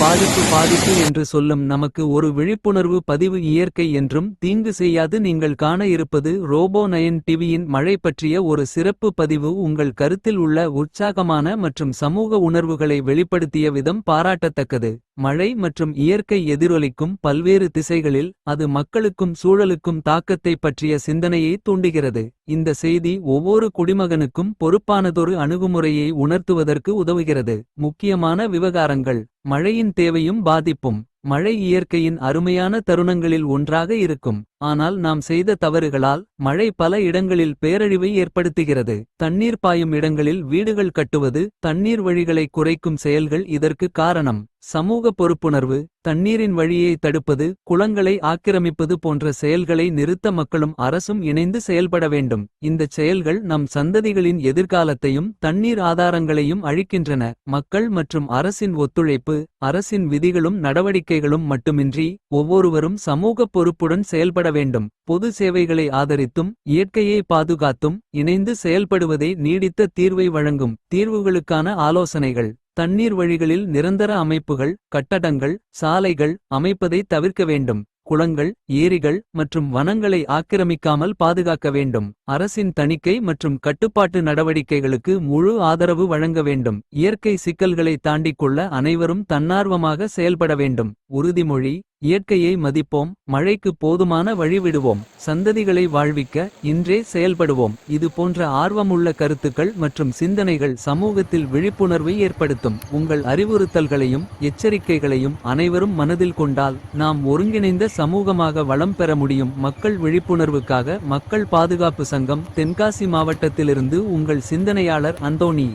பாதிப்பு பாதிப்பு என்று சொல்லும் நமக்கு ஒரு விழிப்புணர்வு பதிவு இயற்கை என்றும் தீங்கு செய்யாது. நீங்கள் காண இருப்பது ரோபோ நயன் டிவியின் மழை பற்றிய ஒரு சிறப்பு பதிவு. உங்கள் கருத்தில் உள்ள உற்சாகமான மற்றும் சமூக உணர்வுகளை வெளிப்படுத்திய விதம் பாராட்டத்தக்கது. மழை மற்றும் இயற்கை எதிரொலிக்கும் பல்வேறு திசைகளில் அது மக்களுக்கும் சூழலுக்கும் தாக்கத்தை பற்றிய சிந்தனையை தூண்டுகிறது. இந்த செய்தி ஒவ்வொரு குடிமகனுக்கும் பொறுப்பானதொரு அணுகுமுறையை உணர்த்துவதற்கு உதவுகிறது. முக்கியமான விவகாரங்கள். பாருங்கள் மழையின் தேவையும் பாதிப்பும் மழை இயற்கையின் அருமையான தருணங்களில் ஒன்றாக இருக்கும். ஆனால் நாம் செய்த தவறுகளால் மழை பல இடங்களில் பேரழிவை ஏற்படுத்துகிறது. தண்ணீர் பாயும் இடங்களில் வீடுகள் கட்டுவது தண்ணீர் வழிகளை குறைக்கும் செயல்கள் இதற்கு காரணம். சமூக பொறுப்புணர்வு தண்ணீரின் வழியை தடுப்பது குளங்களை ஆக்கிரமிப்பது போன்ற செயல்களை நிறுத்த மக்களும் அரசும் இணைந்து செயல்பட வேண்டும். இந்தச் செயல்கள் நம் சந்ததிகளின் எதிர்காலத்தையும் தண்ணீர் ஆதாரங்களையும் அழிக்கின்றன. மக்கள் மற்றும் அரசின் ஒத்துழைப்பு அரசின் விதிகளும் நடவடிக்கைகளும் மட்டுமின்றி ஒவ்வொருவரும் சமூக பொறுப்புடன் செயல்பட வேண்டும். பொது சேவைகளை ஆதரித்தும் இயற்கையை பாதுகாத்தும் இணைந்து செயல்படுவதே நீடித்த தீர்வை வழங்கும் தீர்வுகளுக்கான ஆலோசனைகள் தண்ணீர் வழிகளில் நிரந்தர அமைப்புகள் கட்டடங்கள் சாலைகள் அமைப்பதை தவிர்க்க வேண்டும். குளங்கள் ஏரிகள் மற்றும் வனங்களை ஆக்கிரமிக்காமல் பாதுகாக்க வேண்டும். அரசின் தணிக்கை மற்றும் கட்டுப்பாட்டு நடவடிக்கைகளுக்கு முழு ஆதரவு வழங்க வேண்டும். இயற்கை சிக்கல்களை தாண்டிக் கொள்ள அனைவரும் தன்னார்வமாக செயல்பட வேண்டும். உறுதிமொழி இயற்கையை மதிப்போம் மழைக்கு போதுமான வழிவிடுவோம் சந்ததிகளை வாழ்விக்க இன்றே செயல்படுவோம். இது போன்ற ஆர்வமுள்ள கருத்துக்கள் மற்றும் சிந்தனைகள் சமூகத்தில் விழிப்புணர்வை ஏற்படுத்தும். உங்கள் அறிவுறுத்தல்களையும் எச்சரிக்கைகளையும் அனைவரும் மனதில் கொண்டால் நாம் ஒருங்கிணைந்த சமூகமாக வளம் பெற முடியும். மக்கள் விழிப்புணர்வுக்காக மக்கள் பாதுகாப்பு சங்கம் தென்காசி மாவட்டத்திலிருந்து உங்கள் சிந்தனையாளர் அந்தோணி.